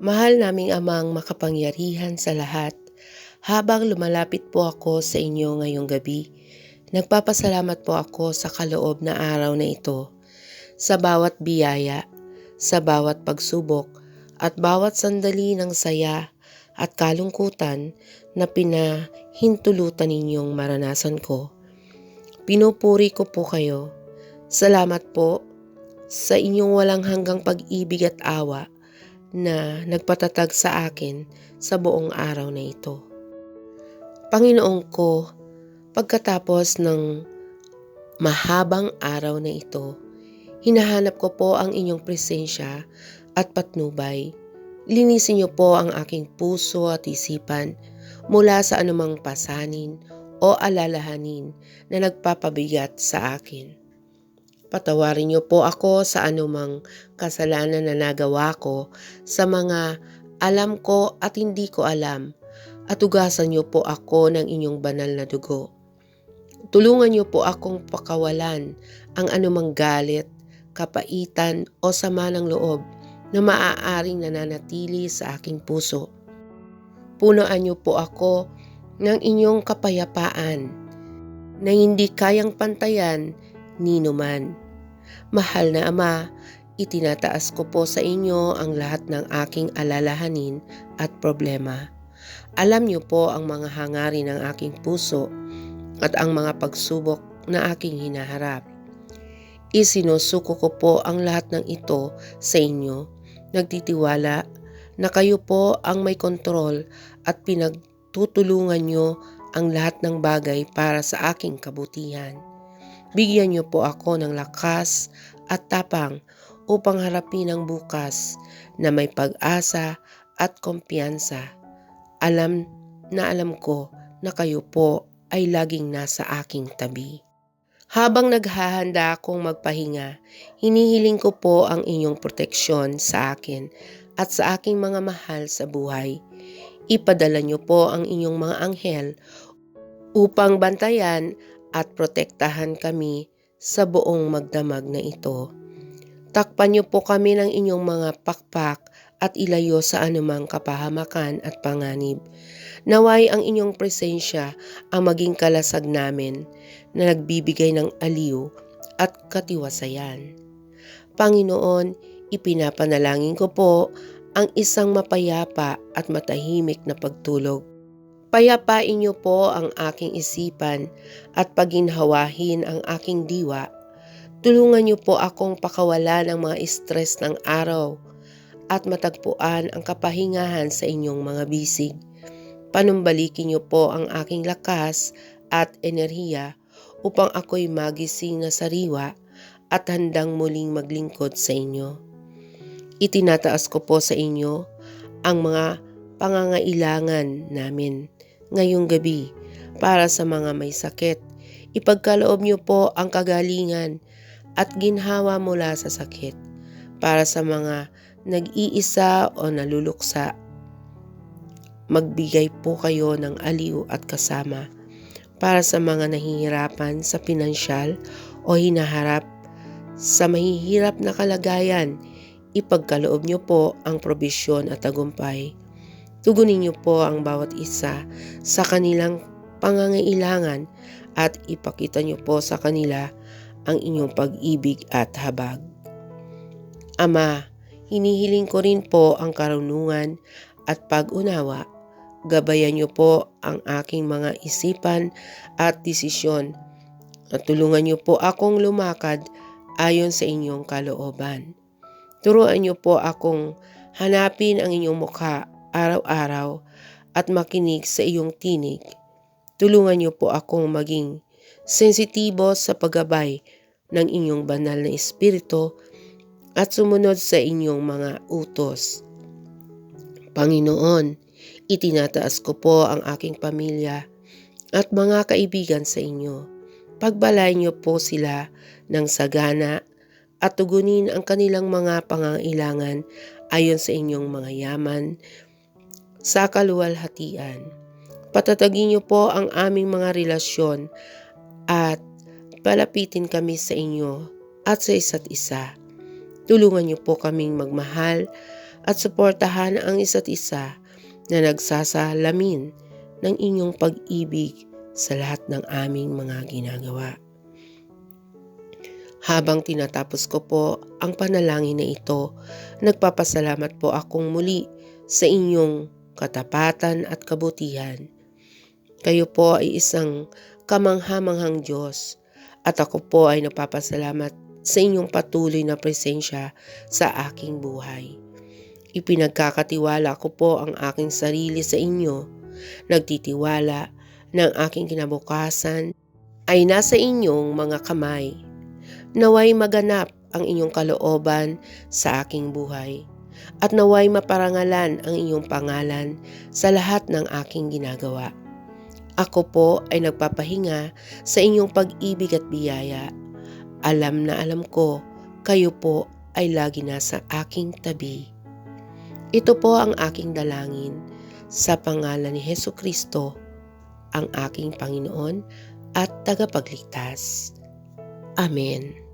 Mahal naming amang makapangyarihan sa lahat, habang lumalapit po ako sa inyo ngayong gabi, nagpapasalamat po ako sa kaloob na araw na ito, sa bawat biyaya, sa bawat pagsubok, at bawat sandali ng saya at kalungkutan na pinahintulutan ninyong maranasan ko. Pinupuri ko po kayo. Salamat po sa inyong walang hanggang pag-ibig at awa na nagpatatag sa akin sa buong araw na ito. Panginoon ko, pagkatapos ng mahabang araw na ito, hinahanap ko po ang inyong presensya at patnubay. Linisin niyo po ang aking puso at isipan mula sa anumang pasanin o alalahanin na nagpapabigat sa akin. Patawarin niyo po ako sa anumang kasalanan na nagawa ko sa mga alam ko at hindi ko alam at ugasan niyo po ako ng inyong banal na dugo. Tulungan niyo po akong pakawalan ang anumang galit, kapaitan o sama ng loob na maaaring nananatili sa aking puso. Punuan niyo po ako ng inyong kapayapaan na hindi kayang pantayan ni numan. Mahal na Ama, itinataas ko po sa inyo ang lahat ng aking alalahanin at problema. Alam niyo po ang mga hangarin ng aking puso at ang mga pagsubok na aking hinaharap. Isinusuko ko po ang lahat ng ito sa inyo nagtitiwala na kayo po ang may kontrol at pinagtutulungan nyo ang lahat ng bagay para sa aking kabutihan. Bigyan niyo po ako ng lakas at tapang upang harapin ang bukas na may pag-asa at kumpiyansa. Alam na alam ko na kayo po ay laging nasa aking tabi. Habang naghahanda akong magpahinga, hinihiling ko po ang inyong proteksyon sa akin at sa aking mga mahal sa buhay. Ipadala niyo po ang inyong mga anghel upang bantayan at protektahan kami sa buong magdamag na ito. Takpan niyo po kami ng inyong mga pakpak at ilayo sa anumang kapahamakan at panganib. Naway ang inyong presensya ang maging kalasag namin na nagbibigay ng aliw at katiwasayan. Panginoon, ipinapanalangin ko po ang isang mapayapa at matahimik na pagtulog. Payapain niyo po ang aking isipan at paginhawahin ang aking diwa. Tulungan niyo po akong pakawala ng mga stress ng araw at matagpuan ang kapahingahan sa inyong mga bisig. Panumbalikin niyo po ang aking lakas at enerhiya upang ako'y magising na sariwa at handang muling maglingkod sa inyo. Itinataas ko po sa inyo ang mga pangangailangan namin ngayong gabi para sa mga may sakit. Ipagkaloob niyo po ang kagalingan at ginhawa mula sa sakit para sa mga nag-iisa o naluluksa. Magbigay po kayo ng aliw at kasama para sa mga nahihirapan sa pinansyal o hinaharap sa mahihirap na kalagayan. Ipagkaloob niyo po ang probisyon at tagumpay. Tugunin niyo po ang bawat isa sa kanilang pangangailangan at ipakita niyo po sa kanila ang inyong pag-ibig at habag. Ama, Hinihiling ko rin po ang karunungan at pag-unawa. Gabayan niyo po ang aking mga isipan at desisyon. At tulungan niyo po akong lumakad ayon sa inyong kalooban. Turuan niyo po akong hanapin ang inyong mukha araw-araw at makinig sa iyong tinig. Tulungan niyo po akong maging sensitibo sa paggabay ng inyong banal na espiritu at sumunod sa inyong mga utos. Panginoon, itinataas ko po ang aking pamilya at mga kaibigan sa inyo. Pagbalay niyo po sila ng sagana at tugunin ang kanilang mga pangangailangan ayon sa inyong mga yaman sa kaluwalhatian. Patatagin niyo po ang aming mga relasyon at palapitin kami sa inyo at sa isa't isa Tulungan niyo po kaming magmahal at suportahan ang isa't isa na nagsasalamin ng inyong pag-ibig sa lahat ng aming mga ginagawa. Habang tinatapos ko po ang panalangin na ito, nagpapasalamat po akong muli sa inyong katapatan at kabutihan. Kayo po ay isang kamanghamanghang Diyos at ako po ay nagpapasalamat sa inyong patuloy na presensya sa aking buhay. Ipinagkakatiwala ko po ang aking sarili sa inyo. Nagtitiwala na ang aking kinabukasan ay nasa inyong mga kamay. Naway maganap ang inyong kalooban sa aking buhay at naway maparangalan ang inyong pangalan sa lahat ng aking ginagawa. Ako po ay nagpapahinga sa inyong pag-ibig at biyaya. Alam na alam ko, kayo po ay lagi nasa aking tabi. Ito po ang aking dalangin sa pangalan ni Heso Kristo, ang aking Panginoon at tagapagligtas. Amen.